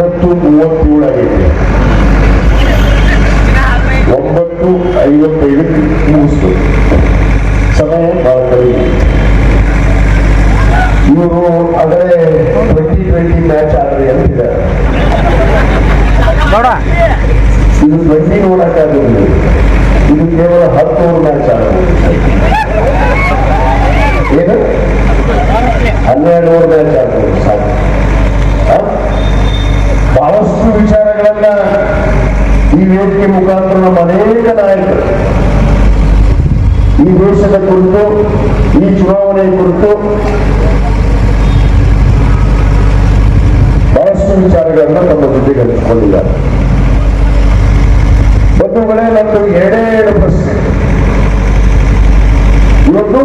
ಒಂಬತ್ತು ಮೂವತ್ತೇಳು ಆಗೈತೆ ಒಂಬತ್ತು ಐವತ್ತೈದಕ್ಕೆ ಮುಗಿಸ್ತು ಸಮಯ ಬಹಳ ಕಡಿಮೆ ಇವರು ಅದೇ ಟ್ವೆಂಟಿ ಟ್ವೆಂಟಿ ಮ್ಯಾಚ್ ಆಡ್ರಿ ಅಂತಿದ್ದಾರೆ ಇದು ಟ್ವೆಂಟಿ ನೋಡಕ್ಕಾಗಿಲ್ಲ ಇದು ಕೇವಲ ಹತ್ತು ಓವರ್ ಮ್ಯಾಚ್ ಆಡೋದು ಏನು ಹನ್ನೆರಡು ಓವರ್ ಮ್ಯಾಚ್ ಆಡ್ಬೋದು ಸಾಕು ಆ? ಬಹಳಷ್ಟು ವಿಚಾರಗಳನ್ನ ಈ ವೇದಿಕೆ ಮುಖಾಂತರ ನಮ್ಮ ಅನೇಕ ನಾಯಕರು ಈ ದೇಶದ ಕುರಿತು ಈ ಚುನಾವಣೆ ಕುರಿತು ಬಹಳಷ್ಟು ವಿಚಾರಗಳನ್ನ ನಮ್ಮ ಜೊತೆಗೆ ಹಂಚಿಕೊಂಡಿದ್ದಾರೆ ಬಂಧುಗಳೇ ನಮ್ಮದು ಎರಡೇ ಎರಡು ಪ್ರಶ್ನೆ ಇವತ್ತು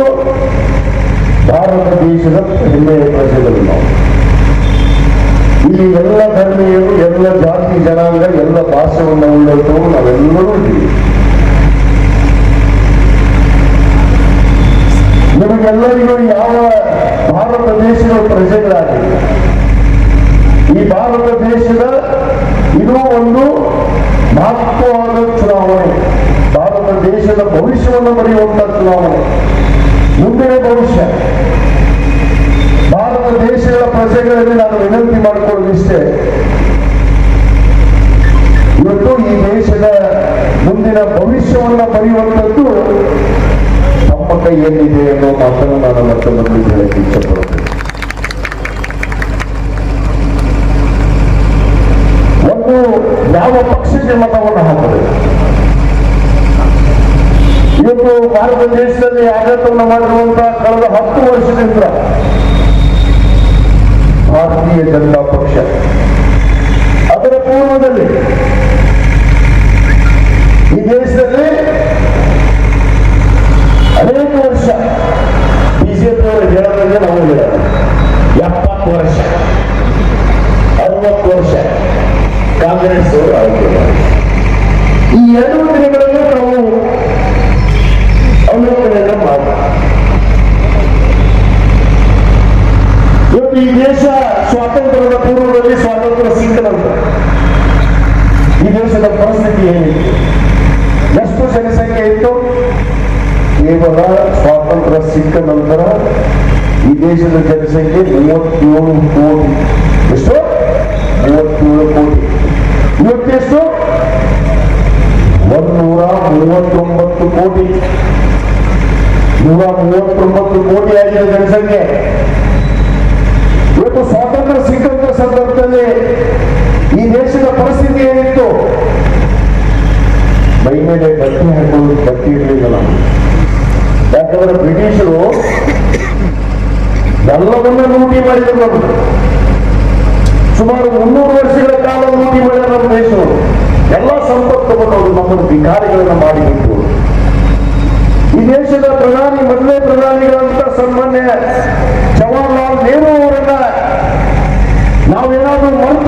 ಭಾರತ ದೇಶದ ಹೆಮ್ಮೆಯ ಪ್ರಜೆಗಳು ನಾವು ಇಲ್ಲಿ ಎಲ್ಲ ಧರ್ಮೀಯರು ಎಲ್ಲ ಜಾತಿ ಜನಾಂಗ ಎಲ್ಲ ಭಾಷೆಯನ್ನು ಉಳ್ಳವರು ನಾವೆಲ್ಲರೂ ಇದ್ದೀವಿ ನಿಮಗೆಲ್ಲರಿಗೂ ಯಾವ ಭಾರತ ದೇಶದ ಪ್ರಜೆಗಳಾಗಿ ಈ ಭಾರತ ದೇಶದ ಇದು ಒಂದು ಮಹತ್ವವಾದ ಚುನಾವಣೆ. ಭಾರತ ದೇಶದ ಭವಿಷ್ಯವನ್ನು ಬರೆಯುವಂತ ಚುನಾವಣೆ. ಮುಂದಿನ ಭವಿಷ್ಯ. ಭಾರತ ದೇಶದ ಪ್ರಜೆಗಳಲ್ಲಿ ನಾನು ವಿನಂತಿ ಮಾಡಿಕೊಳ್ಳೋದಿಷ್ಟೇ, ಇವತ್ತು ಈ ದೇಶದ ಮುಂದಿನ ಭವಿಷ್ಯವನ್ನು ಬರೆಯುವಂಥದ್ದು ತಮ್ಮ ಏನಿದೆ ಅನ್ನೋ ಮಾತನ್ನು ನಾನು ಮತ್ತೊಂದು ಹೇಳಕ್ಕೆ ಇಷ್ಟಪಡುತ್ತೇನೆ ಒಂದು ಯಾವ ಪಕ್ಷಕ್ಕೆ ಮತವನ್ನು ಹಾಕಬೇಕು ಇವತ್ತು ಭಾರತ ದೇಶದಲ್ಲಿ ಆಡಳಿತವನ್ನು ಮಾಡಿರುವಂತಹ ಕಳೆದ ಹತ್ತು ವರ್ಷದಿಂದ ಭಾರತೀಯ ಜನತಾ ಪಕ್ಷ. ಅದರ ಪೂರ್ವದಲ್ಲಿ ಈ ದೇಶದಲ್ಲಿ ಅನೇಕ ವರ್ಷ ಬಿಜೆಪಿ ಅವರು ಹೇಳೋದಂಗೆ ನಾವು ಹೇಳೋದು ಎಪ್ಪತ್ತು ವರ್ಷ ಅರವತ್ತು ವರ್ಷ ಕಾಂಗ್ರೆಸ್ ಅವರು ಆಯ್ಕೆ ಮಾಡಿ ಈ ಎರಡು ದಿನಗಳನ್ನು ನಾವು ಅವಲೋಕನೆಯನ್ನು ಮಾಡಿ ಇವತ್ತು ಈ ದೇಶ ಸ್ವಾತಂತ್ರ್ಯದ ಪೂರ್ವದಲ್ಲಿ ಸ್ವಾತಂತ್ರ್ಯ ಸಿಕ್ಕ ನಂತರ ಈ ದೇಶದ ಪರಿಸ್ಥಿತಿ ಏನಿತ್ತು ಎಷ್ಟು ಜನಸಂಖ್ಯೆ ಇತ್ತು ಕೇವಲ ಸ್ವಾತಂತ್ರ್ಯ ಸಿಕ್ಕ ನಂತರ ಈ ದೇಶದ ಜನಸಂಖ್ಯೆ ಮೂವತ್ತೇಳು ಕೋಟಿ. ಎಷ್ಟು? ಮೂವತ್ತೇಳು ಕೋಟಿ. ಇವತ್ತೆಷ್ಟು? ಒಂದೂರ ಮೂವತ್ತೊಂಬತ್ತು ಕೋಟಿ. ನೂರ ಮೂವತ್ತೊಂಬತ್ತು ಕೋಟಿ ಆಗಿದೆ ಜನಸಂಖ್ಯೆ. ಇವತ್ತು ಸ್ವಾತಂತ್ರ್ಯ ಸಿಕ್ಕಂತ ಸಂದರ್ಭದಲ್ಲಿ ಈ ದೇಶದ ಪರಿಸ್ಥಿತಿ ಏನಿತ್ತು? ಮೈ ಮೇಲೆ ಬಟ್ಟೆ ಹಾಕೊಂಡು ಬಟ್ಟೆ ಇರಲಿಲ್ಲ ನಾವು ಯಾಕಂದ್ರೆ ಬ್ರಿಟಿಷರು ಎಲ್ಲವನ್ನ ಲೂಟಿ ಮಾಡಿದ್ರು ನಮ್ದು ಸುಮಾರು ಮುನ್ನೂರು ವರ್ಷಗಳ ಕಾಲ ಲೂಟಿ ಮಾಡಿದ ನಮ್ಮ ದೇಶವರು ಎಲ್ಲ ಸಂಪತ್ತು ತಗೊಂಡು ಅವರು ನಮ್ಮನ್ನು ವಿಕಾರಿಗಳನ್ನ ಮಾಡಿಬಿಟ್ಟು. ಈ ದೇಶದ ಪ್ರಧಾನಿ, ಮೊದಲೇ ಪ್ರಧಾನಿಗಳಂತ ಸನ್ಮಾನ್ಯ ಜವಾಹರ್ಲಾಲ್ ನೆಹರು ಅವರನ್ನ ನಾವೇನಾದ್ರೂ ಭಾರತ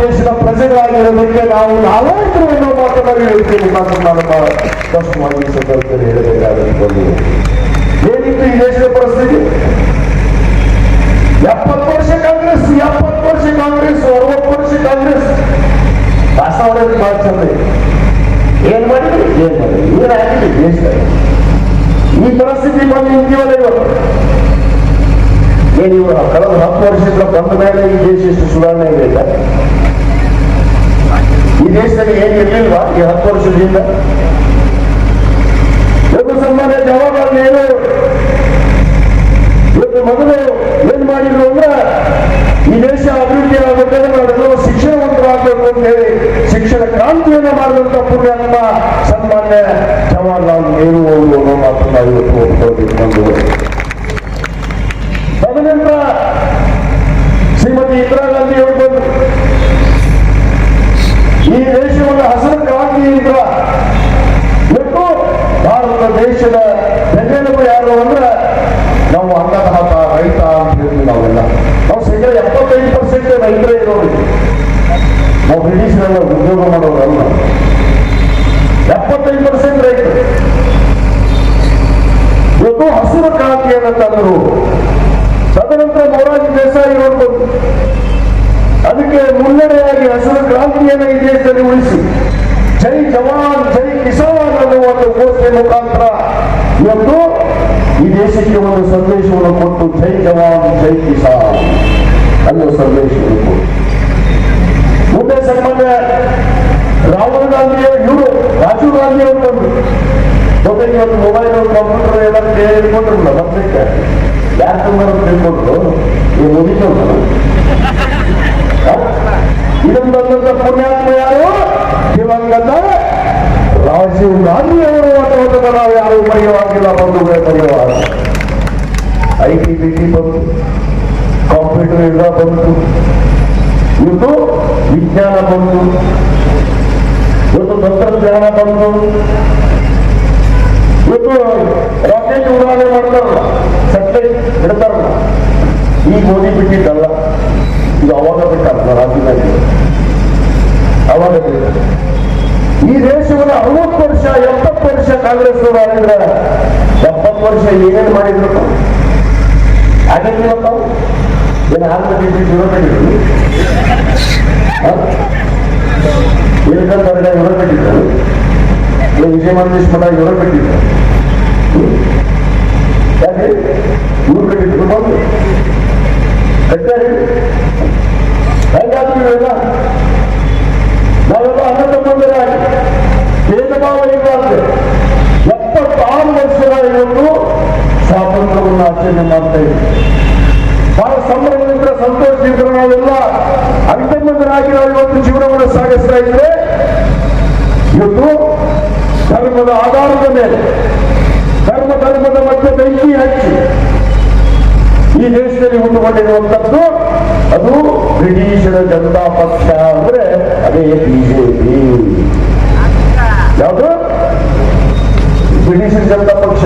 ದೇಶದ ಪ್ರಜೆಗಳಾಗಿರೋದಕ್ಕೆ ನಾವು ನಾಲ್ಕರು ಅನ್ನೋ ಮಾತನಾಡಿ ಹೇಳ್ತೀವಿ ಮುಖಾಂತರ ನಾನು ಬಹಳ ಸ್ಪಷ್ಟವಾಗಿ ಈ ಸಂದರ್ಭದಲ್ಲಿ ಹೇಳಬೇಕಾಗಿರುತ್ತದೆ ಏನಿತ್ತು ಈ ದೇಶದ ಪರಿಸ್ಥಿತಿ? ಎಪ್ಪತ್ತು ವರ್ಷ ಕಾಂಗ್ರೆಸ್, ಎಪ್ಪತ್ತು ವರ್ಷ ಕಾಂಗ್ರೆಸ್, ಅರವತ್ತು ವರ್ಷ ಕಾಂಗ್ರೆಸ್. ಭಾಷಣ ಮಾಡೋದು ಬಹಳ ಚಂದ ಇದೆ. ಏನ್ ಮಾಡಿದ್ರಿ? ಏನ್ ಮಾಡಿದ್ರಿ? ಏನ್ ಆಗಿದ್ರಿ ದೇಶದಲ್ಲಿ ಈ ಪರಿಸ್ಥಿತಿ ಬಂದು ನಿಂತೀವಲ್ಲ ಇವತ್ತು ಏನು ಇವರು ಕಳೆದ ಹತ್ತು ವರ್ಷದಿಂದ ಬಂದ ಮೇಲೆ ಈ ದೇಶ ಎಷ್ಟು ಸುಧಾರಣೆ ಇದೆ ಈ ದೇಶದಲ್ಲಿ ಏನು ಇರಲಿಲ್ವಾ ಈ ಹತ್ತು ವರ್ಷದಿಂದ? ಇವತ್ತು ಸನ್ಮಾನ್ಯ ಜವಾಬ್ದಾರಿ ಏನು? ಇವತ್ತು ಮೊದಲು ಏನ್ ಮಾಡಿದ್ರು ಅಂದ್ರೆ ಈ ದೇಶ ಅಭಿವೃದ್ಧಿ ಆಗಬೇಕಾದ್ರೆ ನಾವೆಲ್ಲರೂ ಶಿಕ್ಷಣವಂತರಾಗಬೇಕು ಅಂತ ಹೇಳಿ ಶಿಕ್ಷಣ ಕ್ರಾಂತಿಯನ್ನ ಮಾಡಿದಂತ ಪುಣ್ಯ ನಮ್ಮ ಸನ್ಮಾನ್ಯ ಜವಾಹರ್ಲಾಲ್ ನೆಹರು ಅವರು ಅನ್ನೋ ಮಾತನ್ನ ಇವತ್ತು ಒಪ್ಕೊಳ್ಬೇಕು ನಮ್ದು ತದನಂತರ ಶ್ರೀಮತಿ ಇಂದಿರಾ ಗಾಂಧಿ ಬಂದರು ಈ ದೇಶವನ್ನು ಹಸಿರು ಇಂದ್ರ. ಮತ್ತು ಭಾರತ ದೇಶದ ಬೆನ್ನೆಲುಬು ಯಾರು ಅಂದ್ರೆ ನಾವು ಅನ್ನದಾತ ರೈತ ಅಂತ ಹೇಳ್ತೀವಿ ನಾವೆಲ್ಲ. ನಾವು ಶೇಕಡ ಎಪ್ಪತ್ತೈದು ಪರ್ಸೆಂಟ್ ರೈತರೇ ಇರೋರು. ನಾವು ಬ್ರಿಟಿಷರೆಲ್ಲ ಉದ್ಯೋಗ ಮಾಡೋರಲ್ಲ. ಎಪ್ಪತ್ತೈದು ಪರ್ಸೆಂಟ್ ರೈತರು. ಇವತ್ತು ಹಸಿರು ಕ್ರಾಂತಿ ತಂದರು. ಮೊರಾರ್ಜಿ ದೇಸಾಯಿ ಅವರು ಅದಕ್ಕೆ ಮುನ್ನಡೆಯಾಗಿ ಹಸಿರು ಕ್ರಾಂತಿಯನ್ನು ಈ ದೇಶದಲ್ಲಿ ಉಳಿಸಿ. ಜೈ ಜವಾನ್, ಜೈ ಕಿಸಾನ್ ಅನ್ನುವ ಒಂದು ಘೋಷಣೆ ಮುಖಾಂತರ ಇವತ್ತು ಈ ದೇಶಕ್ಕೆ ಒಂದು ಸಂದೇಶವನ್ನು ಕೊಟ್ಟು ಜೈ ಜವಾನ್, ಜೈ ಕಿಸಾನ್ ಅನ್ನುವ ಸಂದೇಶವನ್ನು ಕೊಟ್ಟು. ಮುಂದೆ ಸಂಬಂಧ ರಾಹುಲ್ ಗಾಂಧಿ ಇವರು ರಾಜೀವ್ ಗಾಂಧಿ ಅವರು ಜೊತೆಗೆ ಇವತ್ತು ಮೊಬೈಲ್ ಕಂಪ್ಯೂಟರ್ ಎಲ್ಲ ಹೇಳ್ಕೊಂಡ್ರಲ್ಲ ಬರ್ಲಿಕ್ಕೆ ಯಾಕಂದ್ರೆ ತಿಳ್ಕೊಂಡ್ರು ಈ ಇದನ್ನು ಬಂದಂತ ಪುಣ್ಯಾತ್ಮ ಯಾರು? ದಿವಂಗತ ರಾಜೀವ್ ಗಾಂಧಿ ಅವರು ಅಥವಾ ನಾವು ಯಾರು? ಮರೆಯುವಾಗಿಲ್ಲ ಬಂದು ಮರೆಯುವಾಗ ಐ ಟಿ ಬಿ ಟಿ ಬಂತು. ಕಂಪ್ಯೂಟರ್ ಎಲ್ಲ ಬಂತು. ಇವತ್ತು ವಿಜ್ಞಾನ ಬಂತು. ಇವತ್ತು ತಂತ್ರಜ್ಞಾನ ಬಂತು. ಇವತ್ತು ರಾಕೆಟ್ ಉಡಾವಣೆ ಮಾಡ್ತಾರಲ್ಲ ಸೆಟಲೈಟ್ ಇಡ್ತಾರಲ್ಲ ಈ ಮೋದಿ ಬಿಟ್ಟಿದ್ದಲ್ಲ. ಇದು ಅವಾಗ ಬಿಟ್ಟಲ್ಲ ರಾಜ್ಯದಲ್ಲಿ. ಅವಾಗ ಈ ದೇಶವನ್ನು ಅರವತ್ತು ವರ್ಷ, ಎಪ್ಪತ್ತು ವರ್ಷ ಕಾಂಗ್ರೆಸ್ ಅವರು ಆಗಿದ್ದಾರೆ ಎಪ್ಪತ್ತು ವರ್ಷ ಏನೇನು ಮಾಡಿದ್ರು? ಆಗಿರ್ಲಿಲ್ಲಪ್ಪ ಏನು ಹಾಲು ಜೀವ ಕಟ್ಟಿದ್ರು ಇಳಕಂದರ್ಗ ಇವರ ಕಟ್ಟಿದ್ರು ಇಲ್ಲ ವಿಜಯ ಮಂಜೇಶ್ ಮಠ ಇವರ ಕಟ್ಟಿದ್ರು ಯಾಕೆ ಇವ್ರು ಕಟ್ಟಿದ್ರು ಬಂದು ಕಟ್ಟಾರಿ ಹೇಗಾದ್ರೂ ಇವೆಲ್ಲ ನಾವೆಲ್ಲ ಅನ್ನ ತಮ್ಮಂದಿರಾಗಿ ಭೇದ ಭಾವ ಇರಬಾರ್ದು ಎಪ್ಪತ್ತಾರು ವರ್ಷದ ಇವತ್ತು ಸ್ವಾತಂತ್ರ್ಯವನ್ನು ಆಚರಣೆ ಮಾಡ್ತಾ ಇದ್ದೀವಿ ಬಹಳ ಸಂಭ್ರಮದಿಂದ ಸಂತೋಷದಿಂದ ನಾವೆಲ್ಲ ಅಣ್ಣತಮ್ಮಂದರಾಗಿ ನಾವು ಇವತ್ತು ಜೀವನವನ್ನು ಸಾಗಿಸ್ತಾ ಇದ್ರೆ ಇವತ್ತು ಧರ್ಮದ ಆಧಾರದ ಮೇಲೆ ಧರ್ಮ ಧರ್ಮದ ಮಧ್ಯೆ ಬೆಂಕಿ ಹಚ್ಚಿ ಈ ದೇಶದಲ್ಲಿ ಹುಟ್ಟುಕೊಂಡಿರುವಂತದ್ದು ಅದು ಬ್ರಿಟಿಷರ ಜನತಾ ಪಕ್ಷ ಅಂದ್ರೆ ಅದೇ ಬಿಜೆಪಿ ಯಾವುದು? ಬ್ರಿಟಿಷರ ಜನತಾ ಪಕ್ಷ.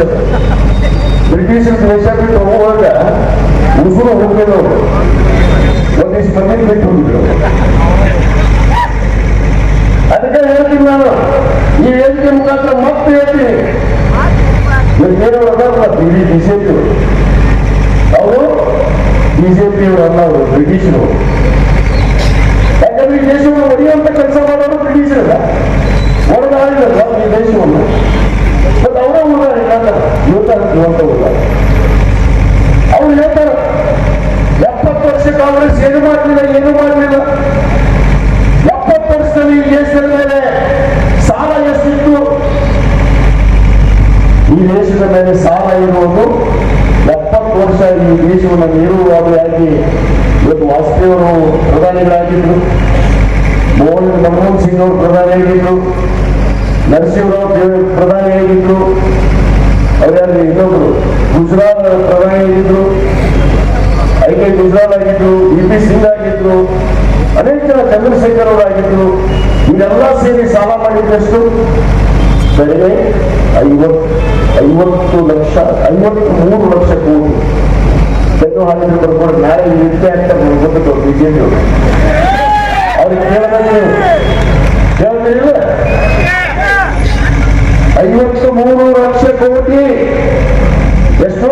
ಬ್ರಿಟಿಷರ ದೇಶ ಬಿಟ್ಟು ಹೋಗುವಾಗ ಉಸಿರು ಹೋಗಿದ್ರು ಒಂದಿಷ್ಟು ಮಂದಿ ಬಿಟ್ಟು ಹೋಗಿದ್ರು ಅದಕ್ಕೆ ಹೇಳ್ತೀನಿ ನಾನು. ಈ ವೇದಿಕೆ ಮುಖಾಂತರ ಮತ್ತೆ ಹೇಳ್ತೀನಿ. ಇಡೀ ಬಿಜೆಪಿ ಅವರು ಬಿಜೆಪಿ ಅಲ್ಲ ಅವರು, ಬ್ರಿಟಿಷರು. ಯಾಕಂದ್ರೆ ದೇಶವನ್ನು ಒಡೆಯುವಂತ ಕೆಲಸ ಮಾಡೋರು ಬ್ರಿಟಿಷರಲ್ಲ. ಒಡೆದಾಳಿಲ್ಲ ಈ ದೇಶವನ್ನು ಬಟ್ ಅವರೇ ಹೇಳ್ತಾರೆ ಇವತ್ತ ಇವತ್ತ ಉಳ್ದಾರೆ ಅವ್ರು ಹೇಳ್ತಾರೆ, ಎಪ್ಪತ್ತು ವರ್ಷ ಕಾಂಗ್ರೆಸ್ ಏನು ಮಾಡಲಿಲ್ಲ ಏನು ಮಾಡಲಿಲ್ಲ. ಎಪ್ಪತ್ತು ವರ್ಷದಲ್ಲಿ ದೇಶದ ಮೇಲೆ ಸಾಲ ಎಷ್ಟಿತ್ತು? ಈ ದೇಶದ ಮೇಲೆ ಸಾಲ ಇರುವುದು ಎಪ್ಪತ್ತು ವರ್ಷ ಈ ದೇಶವನ್ನು ನೀರುವಾರಿಯಾಗಿ ಇವತ್ತು ವಾಜಪೇಯಿ ಪ್ರಧಾನಿಗಳಾಗಿದ್ರು. ಮೋಹನ್ ಮನಮೋಹನ್ ಸಿಂಗ್ ಅವರು ಪ್ರಧಾನಿಯಾಗಿದ್ರು. ನರಸಿಂಹರಾವ್ ಪ್ರಧಾನಿಯಾಗಿದ್ರು ಅವರಲ್ಲಿ ಇನ್ನೊಬ್ರು ಗುಜರಾತ್ ಪ್ರಧಾನಿಯಾಗಿದ್ರು ಐ ಕೆ ಗುಜರಾತ್ ಆಗಿದ್ರು ಬಿ ಸಿಂಗ್ ಆಗಿದ್ರು, ಅನೇಕ ಜನ ಚಂದ್ರಶೇಖರ್ ಅವರಾಗಿದ್ರು ಇದೆಲ್ಲ ಸೇರಿ ಸಾಲ ಮಾಡಿದ್ದಷ್ಟು ಕಡಿಮೆ ಐವತ್ತು ಐವತ್ತು ಲಕ್ಷ, ಐವತ್ತು ಮೂರು ಲಕ್ಷ ಕೋಟಿ. ತೆಗೆದು ಹಾಕಿದ್ರು ಬರ್ಬೋದು. ನ್ಯಾಯ ಇರುತ್ತೆ ಅಂತ ಗೊತ್ತು ಬಿಜೆಪಿ ಅವರು. ಅವ್ರಿಗೆ ನೀವು. ಕೇಳ್ತೀರಿಲ್ಲ ಐವತ್ತು ಮೂರು ಲಕ್ಷ ಕೋಟಿ. ಎಷ್ಟು?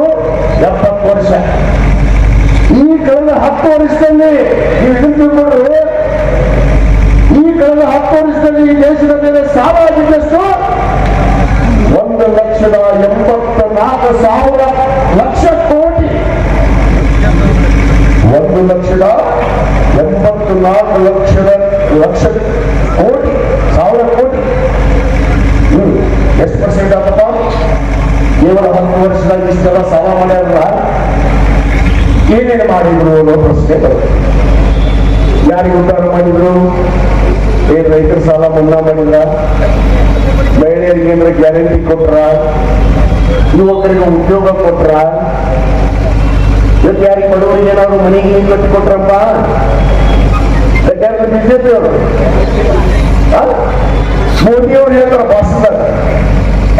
ಎಪ್ಪತ್ತು ವರ್ಷ. ಈ ಕಳೆದ ಹತ್ತು ವರ್ಷದಲ್ಲಿ ನೀವು ಈ ಕಳೆದ ಹತ್ತು ವರ್ಷದಲ್ಲಿ ಈ ದೇಶದ ಮೇಲೆ ಸಾಲ ಆಗಿದ್ದಷ್ಟು ಒಂದು ಲಕ್ಷದ ಎಂಬತ್ತ ನಾಲ್ಕು ಸಾವಿರ ಲಕ್ಷ ಕೋಟಿ. ಒಂದು ಲಕ್ಷದ ಎಂಬತ್ತು ನಾಲ್ಕು ಲಕ್ಷದ ಲಕ್ಷ ಕೋಟಿ. ಎಷ್ಟು ಪರ್ಸೆಂಟ್ ಆತಪ್ಪ? ಕೇವಲ ಹತ್ತು ವರ್ಷದಾಗ ಇಷ್ಟೆಲ್ಲ ಸಾಲ ಮಾಡ್ಯಾರಲ್ಲ? ಏನೇನು ಮಾಡಿದ್ರು ಅನ್ನೋ ಪ್ರಶ್ನೆ ಬರುತ್ತೆ. ಯಾರಿಗೆ ಉದ್ಧಾರ ಮಾಡಿದ್ರು? ಏನ್ ರೈತರ ಸಾಲ ಮನ್ನಾ ಮಾಡಿಲ್ಲ ಮಹಿಳೆಯರಿಗೆ ಏನಾರ ಗ್ಯಾರಂಟಿ ಕೊಟ್ರ? ಯುವಕರಿಗೆ ಉದ್ಯೋಗ ಕೊಟ್ರ? ಇವತ್ತು ಯಾರಿಗೆ ಬಡವರಿಗೆ ಏನಾದ್ರು ಮನೆಗೆ ಏನ್ ಕಟ್ಟಿ ಕೊಟ್ರಪ್ಪ? ಬಿಜೆಪಿ ಅವರು. ಮೋದಿ ಹೇಳ್ತಾರೆ ಭಾಷಣದಾಗ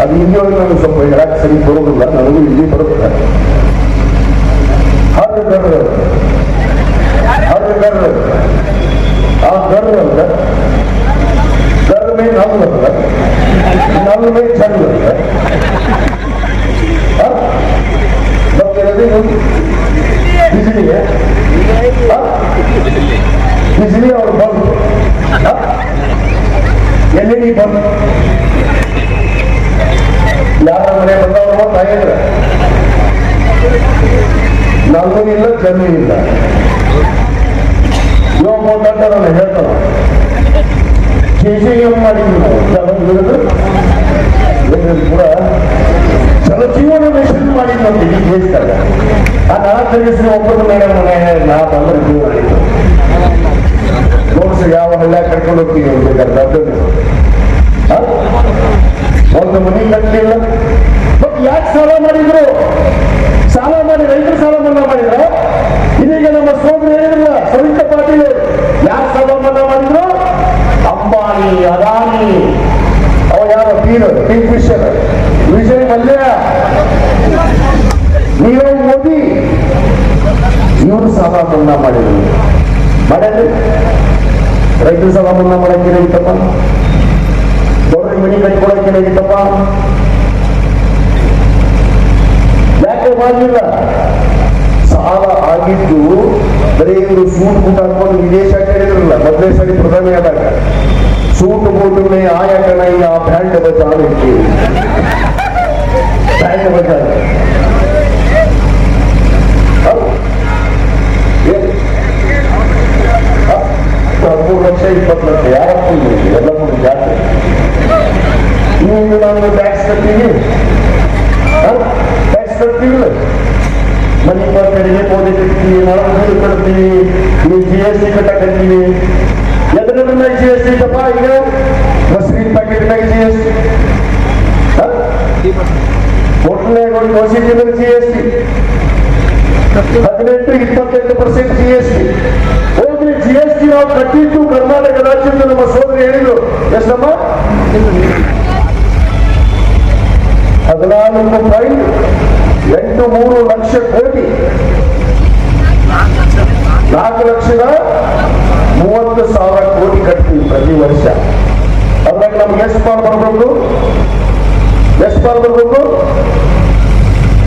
ಅದು ಹಿಂದಿ ಒಳಗೆ ನನಗೆ ಸ್ವಲ್ಪ ಹೇಳಕ್ಕೆ ಸರಿ ಬರೋದಿಲ್ಲ ನನಗೂ ಇಲ್ಲಿ ಬರುತ್ತೆ ಹರ್ ಗರ್ ಹರ್ ಗರ್ ಆ ಗರ್ ಅಂತ ಗರ್ ಮೇ ನಲ್ ಅಂತ ನಲ್ ಮೇ ಚಲ್ ಅಂತ हाँ? ಮತ್ತೆ ಅದು ಬಿಸಿಲಿಗೆ हाँ? ಬಿಸಿಲಿ ಅವ್ರು ಬಂದು ಎಲ್ಲಿ ನೀ ಬಂದು ಯಾರ ಮನೆ ಬಂದವರು ತಾಯಿದ್ರ ನನಗೂ ಇಲ್ಲ ಜಮೀನು ಇಲ್ಲ ಇವಾಗ ಒಂದಂತ ನಾನು ಹೇಳ್ತಾನ ಕೆ ಸಿ ಎಂ ಮಾಡಿದ್ವಿ ನಾವು ಕೂಡ ಜಲಜೀವನ ಮಿಷನ್ ಅಂತ ಈ ದೇಶದಾಗ ಆ ನಾಲ್ಕು ದಿವಸ ಒಬ್ಬರು ಮೇಲೆ ಮನೆ ನಾ ಬಂದ್ರೆ ಜೀವನ ಆಯಿತು ಯಾವ ಹಳ್ಳ ಕರ್ಕೊಂಡು ಹೋಗ್ತೀವಿ ಬೇಕಾದ್ರೆ ಒಂದು ಮನೆ ಕಟ್ಟಲಿಲ್ಲ ಬಟ್ ಯಾಕೆ ಸಾಲ ಮಾಡಿದ್ರು. ಸಾಲ ಮಾಡಿ ರೈತರು ಸಾಲ ಮನ್ನಾ ಮಾಡಿದ್ರು. ಇದೀಗ ನಮ್ಮ ಸೋದರು ಹೇಳಿದ್ರಲ್ಲ ಸವಿತಾ ಪಾಟೀಲ್ ಯಾರು ಸಾಲ ಮನ್ನಾ ಮಾಡಿದ್ರು ಅಂಬಾನಿ ಅದಾನಿ ಅವ ಯಾರ ಪೀರ್ ಕಿಂಗ್ ಫಿಶರ್ ವಿಷಯ ನೀವೇ ಮೋದಿ ಇವರು ಸಾಲ ಮನ್ನಾ ಮಾಡಿದ್ರು. ಮಾಡಲಿ. ರೈತರು ಸಾಲ ಮನ್ನಾ ಮಾಡಕ್ಕೆ ಏನಾಗಿತ್ತಪ್ಪ ದೊಡ್ಡ ಮನೆ ಕಟ್ಕೊಳಕ್ಕೆ ಏನಾಗಿತ್ತಪ್ಪ ಯಾಕೆ ಮಾಡಲಿಲ್ಲ? ಸಾಲ ಆಗಿದ್ದು ಬರೀ ಇವರು ಸೂಟ್ ಬೂಟ್ ಹಾಕೊಂಡು ವಿದೇಶ ಕೇಳಿದ್ರಲ್ಲ, ಮೊದಲೇ ಸರಿ ಪ್ರಧಾನಿ ಆದಾಗ. ಸೂಟ್ ಆಯಾ ಕಣ ಆಯಕನ ಆ ಬ್ಯಾಂಡ್ ಜಾಲ ಇಟ್ಟಿವಿ बैंड बजाने ಹೌದು. ಏನು? ಹ? ಹದಿಮೂರು ಲಕ್ಷ ಇಪ್ಪತ್ತು ಲಕ್ಷ ಯಾರಪ್ಪ ಇವ್ರಿಗೆ? ಎಲ್ಲ ಕೂಡ ಜಾತ್ರೆ ನೀವು ನಾನು ಟ್ಯಾಕ್ಸ್ ಕಟ್ತೀವಿ ಟ್ಯಾಕ್ಸ್ ಕಟ್ತೀವಿಲ್ಲ ಮನಿ ಕಡೆಗೆ ಪೋಲಿ ಕಟ್ತೀವಿ ನಳಗಳು ಕಟ್ತೀವಿ ನೀವು ಜಿ ಎಸ್ ಟಿ ಕಟ್ಟಕತ್ತೀವಿ ಎದ್ರ ಮೇಲೆ ಜಿ ಎಸ್ ಟಿ ತಪ್ಪ ಈಗ ಮಸ್ಲಿನ್ ಪ್ಯಾಕೆಟ್ ಮೇಲೆ ಜಿ ಎಸ್ ಟಿ ಹೋಟ್ಲ್ನಾಗ ಒಂದು ಮೇಲೆ ಜಿ ಎಸ್ ಟಿ ಹದಿನೆಂಟು, ಇಪ್ಪತ್ತೆಂಟು ಪರ್ಸೆಂಟ್ ಜಿ ಎಸ್ ಟಿ ಹೋಗ್ಲಿ ಜಿ ಎಸ್ ಟಿ ನಾವು ಕಟ್ಟಿದ್ದು ಕರ್ನಾಟಕ ರಾಜ್ಯದ ನಮ್ಮ ಸೋದರಿ ಹೇಳಿದ್ರು ಎಷ್ಟಮ್ಮ? ಹದಿನಾಲ್ಕು ಪಾಯಿಂಟ್ ಎಂಟು ಮೂರು ಲಕ್ಷ ಕೋಟಿ. ನಾಲ್ಕು ಲಕ್ಷದ ಮೂವತ್ತು ಸಾವಿರ ಕೋಟಿ ಕಟ್ತೀವಿ ಪ್ರತಿ ವರ್ಷ. ಅದ್ರಾಗ ನಮ್ಗೆ ಎಷ್ಟು ಪಾಲ್ ಬರಬೇಕು ಎಷ್ಟು ಪಾಲ್ ಬರಬೇಕು?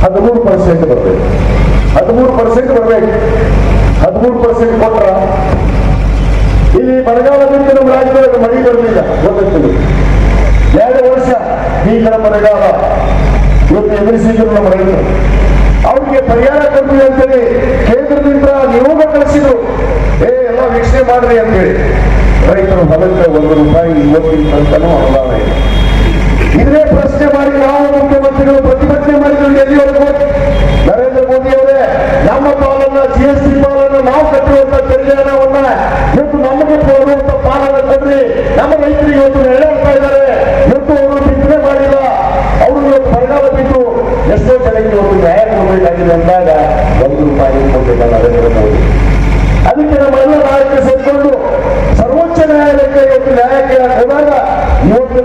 ಹದಿಮೂರು ಪರ್ಸೆಂಟ್ ಬರಬೇಕು. ಹದಿಮೂರು ಪರ್ಸೆಂಟ್ ಬರಬೇಕು. ಹದಿಮೂರು ಪರ್ಸೆಂಟ್ ಕೊಟ್ರ ಇಲ್ಲಿ ಬರಗಾಲದಿಂದ ನಮ್ಮ ರಾಜ್ಯದೊಳಗೆ ಮಳೆ ಬರಲಿಲ್ಲ ಗೊತ್ತಿಲ್ಲ ಎರಡು ವರ್ಷ ಭೀಕರ ಬರಗಾಲ. ಇವತ್ತು ಎದುರಿಸಿದ್ರು ನಮ್ಮ ರೈತರು. ಅವ್ರಿಗೆ ಪರಿಹಾರ ಕೊಡ್ತೀವಿ ಅಂತೇಳಿ ಕೇಂದ್ರದಿಂದ ನಿಯೋಗ ಕಳಿಸಿದ್ರು. ಏ, ಎಲ್ಲ ವೀಕ್ಷಣೆ ಮಾಡ್ರಿ ಅಂತೇಳಿ. ರೈತರು ಹೊಲಕ್ಕೆ ಒಂದು ರೂಪಾಯಿ ಇವತ್ತಿನ ತನಕನೂ ಅನುದಾನ ಇದೆ. ಇದೇ ಪ್ರಶ್ನೆ ಮಾಡಿ ನಾವು ಮುಖ್ಯಮಂತ್ರಿಗಳು ಪ್ರತಿಭಟನೆ ಮಾಡಿದ್ರು ಎಲ್ಲಿವರೆಗೂ? ನರೇಂದ್ರ ಮೋದಿ ಅವರೇ, ನಮ್ಮ ಪಾಲನ್ನ ಜಿ ಎಸ್ ಟಿ ಪಾಲನ್ನ ನಾವು ಕಟ್ಟಿರುವಂತ ತೆರಿಗೆ ಹಣವನ್ನ ಇವತ್ತು ನಮಗೆ ಕೊಡುವಂತ ಪಾಲನ್ನ ಕೊಡ್ರಿ ನಮ್ಮ ರೈತರಿಗೆ ಇವತ್ತು ನೆರಳಾಗ್ತಾ ಇದ್ದಾರೆ. ಇವತ್ತು ಅವರು ಚಿಂತನೆ ಮಾಡಿಲ್ಲ. ಅವರು ಇವತ್ತು ಪರಿಣಾಮ ಬಿದ್ದು ಎಷ್ಟೋ ಜನಕ್ಕೆ ಇವತ್ತು ನ್ಯಾಯ ಕೊಡಬೇಕಾಗಿದೆ ಅಂದಾಗ ಒಂದು ರೂಪಾಯಿ ಕೊಟ್ಟಿಲ್ಲ ನರೇಂದ್ರ ಮೋದಿ. ಅದಕ್ಕೆ ನಮ್ಮೆಲ್ಲ ನಾಯಕರು ಸೇರ್ಕೊಂಡು ಸರ್ವೋಚ್ಚ ನ್ಯಾಯಾಲಯಕ್ಕೆ ಇವತ್ತು ನ್ಯಾಯ ಕೇಳಕ್ ಹೋದಾಗ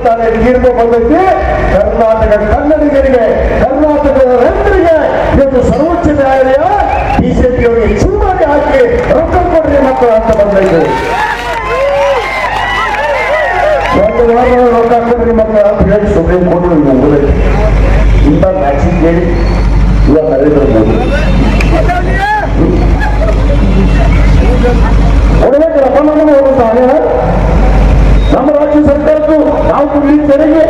ತಾನೇ ತೀರ್ಪು ಬಂದೈತಿ. ಕರ್ನಾಟಕ ಕನ್ನಡಿಗರಿಗೆ, ಕರ್ನಾಟಕದ ರೈತರಿಗೆ ಇವತ್ತು ಸರ್ವೋಚ್ಚ ನ್ಯಾಯಾಲಯ ಬಿಜೆಪಿಯವರಿಗೆ ಚುನಾವಣೆ ಹಾಕಿ ರೊಕ್ಕ ಕೊಡ್ರಿ ಮಕ್ಕಳು ಅಂತ ಬಂದೈತೆ. ಒಂದು ವಾರ ರೊಕ್ಕ ಕೊಡ್ರಿ ಮಕ್ಕಳು ಅಂತ ಹೇಳಿ ಸುಪ್ರೀಂ ಕೋರ್ಟ್ ಮುಂದೆ ಇಂಥ ಮ್ಯಾಚಿಂಗ್ ಕೇಳಿ ಇವಾಗ ನರೇಂದ್ರ ಮೋದಿ. ಕೊಡಬೇಕಲ್ಲ ನಮ್ಮನ್ನು ಹೋಗುತ್ತಾ ಹಣ ನಮ್ಮ ರಾಜ್ಯ ಸರ್ಕಾರದ್ದು ನಾವು ಇಲ್ಲಿ ತೆರಿಗೆ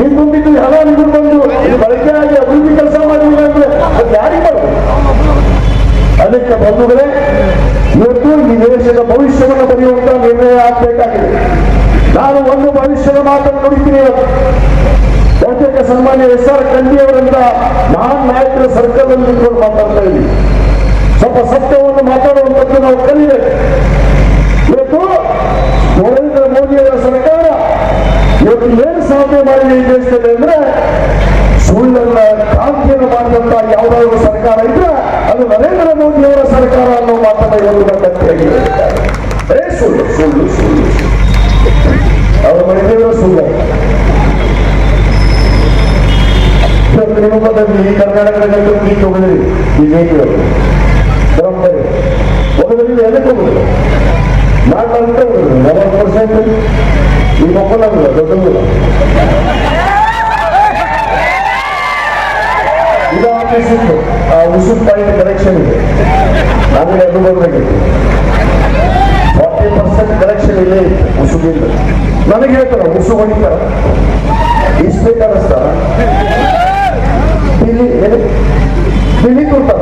ಈ ತುಂಬಿದ್ದು ಹಣ ನಿಮ್ಗೆ ಬಂದು ಬಳಕೆ ಆಗಿ ಅಭಿವೃದ್ಧಿ ಕೆಲಸ ಮಾಡಿಲ್ಲ ಅಂದ್ರೆ ಅದು ಯಾರಿಗೆ ಅದಕ್ಕೆ ಬಂಧುಗಳೇ, ಇವತ್ತು ಈ ದೇಶದ ಭವಿಷ್ಯವನ್ನು ಬರೆಯುವಂತ ನಿರ್ಣಯ ಆಗಬೇಕಾಗಿದೆ. ನಾನು ಒಂದು ಭವಿಷ್ಯದ ಮಾತನ್ನು ನೋಡಿದ್ದೀನಿ ಬಹುತೇಕ ಸನ್ಮಾನ್ಯ ಎಸ್ ಆರ್ ಖಂಡಿಯವರಂತ ಮಹಾನ್ ನಾಯಕರ ಸರ್ಕಲ್ನಲ್ಲಿ ನಿಂತ್ಕೊಂಡು ಮಾತಾಡ್ತಾ ಇದ್ದೀವಿ ಸ್ವಲ್ಪ ಸತ್ಯವನ್ನು ಮಾತಾಡುವಂಥದ್ದು ನಾವು ಕಲಿಬೇಕು. ಇವತ್ತು ನರೇಂದ್ರ ಮೋದಿಯವರ ಸರ್ಕಾರ ಇವತ್ತು ಏನು ಸಾಧನೆ ಮಾಡಿದೆ ಅಂದ್ರೆ ಸುಳ್ಳನ್ನ ಕ್ರಾಂತಿಯನ್ನು ಮಾಡಿದಂತ ಯಾವುದಾದ್ರು ಸರ್ಕಾರ ಇದ್ರೆ ಅದು ನರೇಂದ್ರ ಮೋದಿಯವರ ಸರ್ಕಾರ ಅನ್ನೋ ಮಾತನ್ನ ಇವತ್ತು ಗಟ್ಟಿಯಾಗಿದೆ ಏ, ಸುಳ್ಳು ಸುಳ್ಳು ಸುಳ್ಳು ಅವರು ಮಾಡಿದ್ದೇವೆ ಸುಳ್ಳು. ಈ ಕರ್ನಾಟಕದಲ್ಲಿ ಗೀತ್ ಹೋಗಿದ್ರಿ? ಬಿಜೆಪಿಯವರು ಜವಾಬ್ದಾರಿ. ಹೋಗೋದ್ರಿಂದ ಎದಕ್ಕೆ ಹೋಗುದು ಮಾಡ್ಲಾರ್ದಂತೆ ಹೋಗುದು ನಲವತ್ತು ಪರ್ಸೆಂಟ್ ಈ ಮಕ್ಕಳಲ್ಲ ದೊಡ್ಡದಿಲ್ಲ ಇದು ಆಫೀಸ್ ಇತ್ತು ಆ ಇದೆ ಪಾಯಿಂಟ್ ಕಲೆಕ್ಷನ್ ಇದೆ. ನಮಗೆ ಅದು ಬರಬೇಕಿತ್ತು ಇಲ್ಲೇ ಇತ್ತು ಉಸುಗಿಂದ ನನಗೆ ಹೇಳ್ತಾರ, ಉಸು ಹೊಡಿತಾರ. ಇಸ್ಬೇಕು ಅನ್ನಿಸ್ತಾರ ಬಿಳಿ ಬಿಳಿ ಕೊಡ್ತಾರ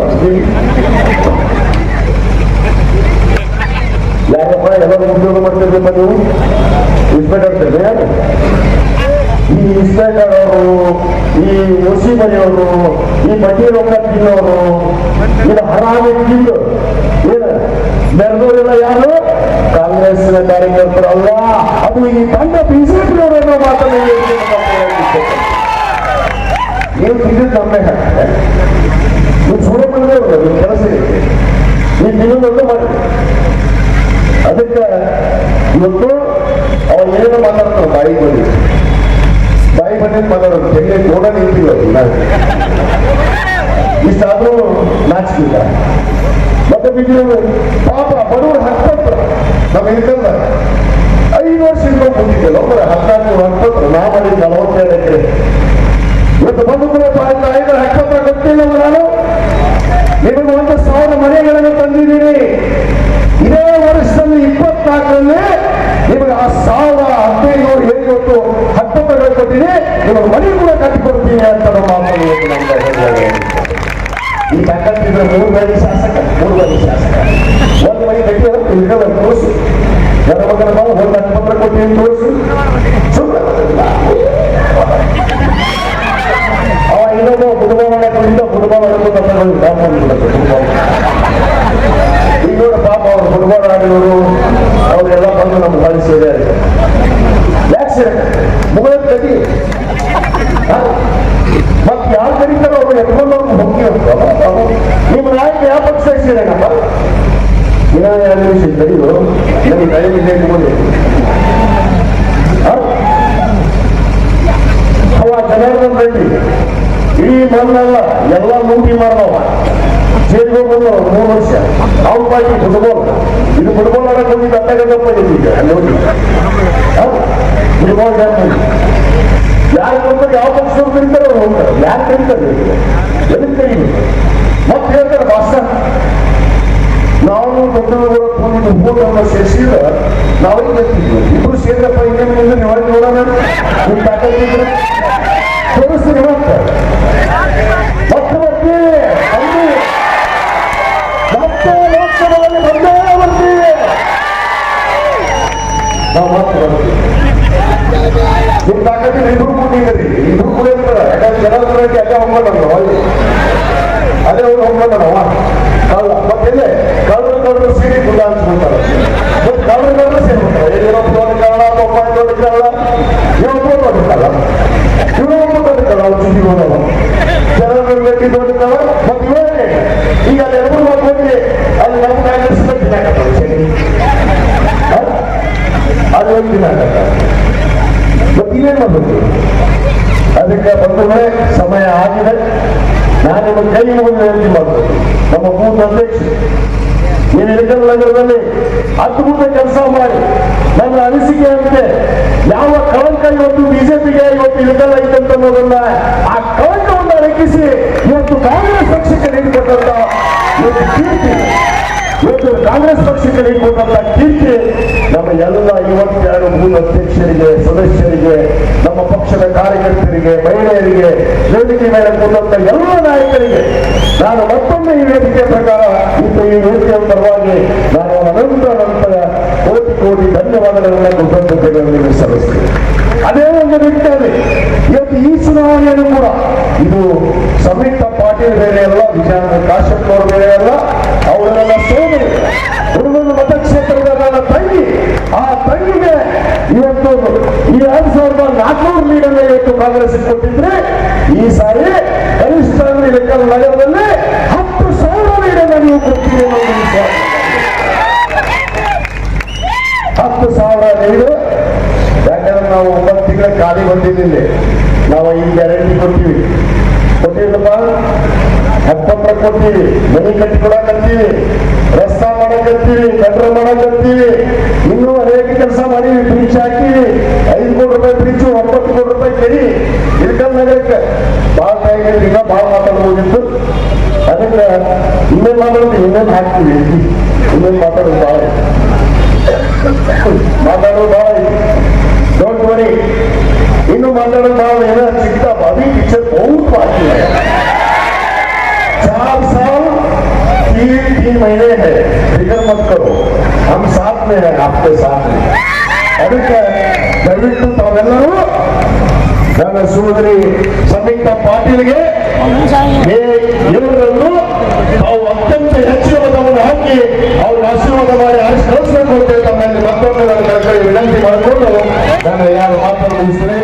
ಯಾರಪ್ಪ ಎಲ್ಲರೂ ಉದ್ಯೋಗ ಮಾಡ್ತಿರ್ಬೇಕ ನೀವು? ಇನ್ಸ್ಪೆಕ್ಟರ್ ಇರ್ತೇವೆ ಈ ಇನ್ಸ್ಪೆಕ್ಟರ್ ಅವರು, ಈ ಓಸಿ ಮನೆಯವರು ಈ ಬಡ್ಡಿ ರೊಕ್ಕ ತಿನ್ನೋರು ಇದು ಹರಾಮಿ ತಿಂದು ಏನು? ಯಾರು ಯಾರು? ಕಾಂಗ್ರೆಸ್ನ ಕಾರ್ಯಕರ್ತರು ಅಲ್ಲ ಅದು ಈ ತಂಡ ಬಿಜೆಪಿಯವರನ್ನು ಮಾತನ್ನು ನೀವು ತಿಂದಿದ್ದು ನಮ್ಮೇ ಹಾಕ್ತಾರೆ ನೀವು ಸುಳ್ಳು ಬಂದವರು ನಿಮ್ಮ ಕೆಲಸ ಇದೆ ನೀವು ತಿನ್ನೋದನ್ನು ಮಾಡಿ. ಅದಕ್ಕೆ ಇವತ್ತು ಅವ್ರು ಏನು ಮಾತಾಡ್ತಾರೆ ಬಾಯಿ ಬಂದಿ ಬಾಯಿ ಬಂದಿದ್ದು ಮಾತಾಡೋದು. ತೆಗೆ ಕೂಡ ನಿಂತಿಲ್ಲ ನಾವು ಇಷ್ಟಾದ್ರೂ ನಾಚಿಸಿಲ್ಲ. ಮತ್ತೆ ಬಿದ್ದು ಪಾಪ ಬಡವರು ಹತ್ತತ್ರ. ನಮ್ಮ ಇದಲ್ಲ ಐದು ವರ್ಷದಿಂದ ಬಂದಿದ್ದಲ್ಲ ಒಬ್ಬರ ಹದಿನಾಲ್ಕು ಹತ್ತತ್ರ ನಾ ಮಾಡಿದ ನಲವತ್ತೆರಡು ಮೂರು ಬಾರಿ ಶಾಸಕ, ಮೂರು ಬಾರಿ ಶಾಸಕ. ಒಂದು ಮನೆ ಕಟ್ಟಿದ್ರೆ ತಿಳ್ಕೊಳ್ಳೋ ತೋರಿಸಿ. ಮಗನ ಬಾವು ಒಂದು ಲಕ್ಷ ಪತ್ರ ತೋರಿಸು. ಅವ ಅವರು ಅವರೆಲ್ಲ ಬಂದು ನಮ್ಮ ಯಾಕೆ ಮತ್ತೆ ಯಾರು ಕರೀತಾರೋ ಅವ್ರು ಯಾವ ಪಕ್ಷ ಸಿದ್ಧರಿಗೂ ನನಗೆ ಟೈಮ್ ಇದೆ ಇಟ್ಕೊಂಡು ಅವ ಜನಾರ್ದನ್ ರೆಡ್ಡಿ ಇಡೀ ಮಣ್ಣಲ್ಲ ಎಲ್ಲ ಲೂಟಿ ಮಾಡ್ದವ. ಜೈಲಿಗೆ ಬಂದವ ಮೂರು ವರ್ಷ. ಅವ್ನ ಪಾಟಿ ಫುಟ್ಬಾಲ್. ಇದು ಫುಟ್ಬಾಲ್ ಆಡಕ್ಕೆ ಹೋಗಿದ್ದು ಅತ್ತಗದಪ್ಪ ಈಗ ನೋಡಿ ಫುಟ್ಬಾಲ್ ಡ್ಯಾಮ್ ಯಾರು ಯಾವ ಪಕ್ಷ ಕರೀತಾರೆ ಅವ್ರು ಯಾರು ಎದಕ್ಕೆ ಮತ್ತೆ ಹೇಳ್ತಾರೆ ಭಾಷ ನಾವು ದೊಡ್ಡವರು ಮೂರು ಸೇರಿಸಿದ್ರೆ ನಾವು ಗೆಲ್ತಿದ್ವಿ ಇಬ್ರು ಸೇರಿದಪ್ಪ, ಇನ್ನೇನು ಮುಂದೆ ನೀವು ನೋಡೋಣ? ನಿಮ್ಮ ತಾಕತ್ತಿದ್ರೆ ತೋರಿಸ್ತೀನಿ ಮತ್ತೆ. ನಾವು ನಿಮ್ಮ ಅದೇ ಅವ್ರು ಕಳ್ಳರು डांस होता है वो कर्ण से होता है ये लोग कर्ण तो पाए तो ಅದ್ಭುತ ಕೆಲಸ ಮಾಡಿ. ನನ್ನ ಅನಿಸಿಕೆ ಅಂತೆ, ಯಾವ ಕಳಂಕ ಇವತ್ತು ಬಿಜೆಪಿಗೆ ಇವತ್ತು ಐತೆ ಅಂತ ಅನ್ನೋದನ್ನ ಆ ಕಳಂಕವನ್ನು ಅಡಗಿಸಿ ಇವತ್ತು ಕಾಂಗ್ರೆಸ್ ಪಕ್ಷಕ್ಕೆ ನೀಡಿಕೊಟ್ಟಂತ ಇವತ್ತು ಕೀರ್ತಿ. ಇವತ್ತು ಕಾಂಗ್ರೆಸ್ ಪಕ್ಷಕ್ಕೆ ಕೊಟ್ಟಂತ ಕೀರ್ತಿ ನಮ್ಮ ಎಲ್ಲ ಇವತ್ತೆರಡು ಮೂಲ ಅಧ್ಯಕ್ಷರಿಗೆ, ಸದಸ್ಯರಿಗೆ, ನಮ್ಮ ಪಕ್ಷದ ಕಾರ್ಯಕರ್ತರಿಗೆ, ಮಹಿಳೆಯರಿಗೆ, ವೇದಿಕೆ ಮೇಲೆ ಕೊಟ್ಟಂತ ಎಲ್ಲ ನಾಯಕರಿಗೆ ನಾನು ಮತ್ತೊಮ್ಮೆ ಈ ವೇದಿಕೆ ಪ್ರಕಾರ ಈ ವೇದಿಕೆಯ ಪರವಾಗಿ ನಾನು ಅನಂತ ಅನಂತ ಕೋಟಿ ಕೋಟಿ ಧನ್ಯವಾದಗಳನ್ನ ಕೃತಜ್ಞತೆಗಳನ್ನು ಸಲ್ಲಿಸ್ತೀವಿ ಅದೇ ಒಂದು ನಿಟ್ಟಿನಲ್ಲಿ ಇವತ್ತು ಈ ಚುನಾವಣೆಯನ್ನು ಕೂಡ ಇದು ಸಂಯುಕ್ತ ಪಾಟೀಲ್ ಬೇರೆ ಅಲ್ಲ, ವಿಜಯನಗರ ಕಾಶ್ಯಪ್ ಅವರು ಬೇರೆ ಅಲ್ಲ, ಅವರೆಲ್ಲ ಸೋದರಿ ಹುಡುಗನ ಮತಕ್ಷೇತ್ರದ ತಂಗಿ. ಆ ತಂಗಿಗೆ ಇವತ್ತು ಈ ಎರಡ್ ಸಾವಿರದ ನಾಲ್ಕುನೂರು ಲೀಡರ್ ಇವತ್ತು ಕಾಂಗ್ರೆಸ್ ಕೊಟ್ಟಿದ್ರೆ ಈ ಸಾರಿ ಕನಿಷ್ಠ ನಗರದಲ್ಲಿ ನಾವು ಒಂಬತ್ತು ತಿಂಗಳ ಖಾಲಿ ಬಂದಿದ್ದಿಲ್ಲ ನಾವು ಈ ಗ್ಯಾರಂಟಿ ಕೊಡ್ತೀವಿ. ಕೊಟ್ಟಿಲ್ಲಪ್ಪ ಹತ್ತೊಂಬತ್ತು ಕೊಡ್ತೀವಿ. ಮನೆ ಕಟ್ಟಿ ಕೊಡಕತ್ತೀವಿ ರಸ್ತಾ ಮಾಡಕತ್ತೀವಿ. ಕಟ್ರ ಮಾಡಕತ್ತೀವಿ. ಇನ್ನೂ ಅನೇಕ ಕೆಲಸ ಮಾಡಿ ಬ್ರಿಡ್ಜ್ ಹಾಕಿವಿ ಐದು ಕೋಟಿ ರೂಪಾಯಿ ಬ್ರಿಡ್ಜ್ ಒಂಬತ್ತು ಕೋಟಿ ರೂಪಾಯಿ ಕೆರಿ ಇಳ್ಕಲ್ ನಗರಕ್ಕೆ. ಭಾಳ ಟೈಮ್ ಭಾಳ ಮಾತಾಡ್ಬೋದಿತ್ತು ಅದಕ್ಕೆ ಇನ್ನೇನು ಮಾತಾಡೋದು ಇನ್ನೇನು ಹಾಕ್ತೀವಿ ಇನ್ನೇನು ಮಾತಾಡೋದು ಭಾಳ. ಮಾತಾಡೋದು ಬಾಯ್ ಇನ್ನು ಮಾತಾಡೋದು ನಾವು ಏನೋ ಸಿಗ್ತ ಬಾಬಿ ಪಿಕ್ಚರ್ ಬಹುತ್ ಬಾಕಿ चार साल तीन तीन महीने है फिक्र मत करो हम साथ में हैं ತಾವೆಲ್ಲರೂ ನನ್ನ ಸಹೋದರಿ ಪಾಟೀಲ್ಗೆ ಇವರನ್ನು ಅತ್ಯಂತ ಹೆಚ್ಚಿನ ಹಾಕಿ ಅವ್ರ ಆಶೀರ್ವಾದ ಮಾಡಿ ಆರಿಸಿ ಮತ್ತೊಮ್ಮೆ ನನ್ನ ಕೈ ವಿನಂತಿ ಮಾಡಿಕೊಂಡು ನಾನು ಯಾರು ಮಾತನ್ನು ಮುಗಿಸ್ತೇನೆ.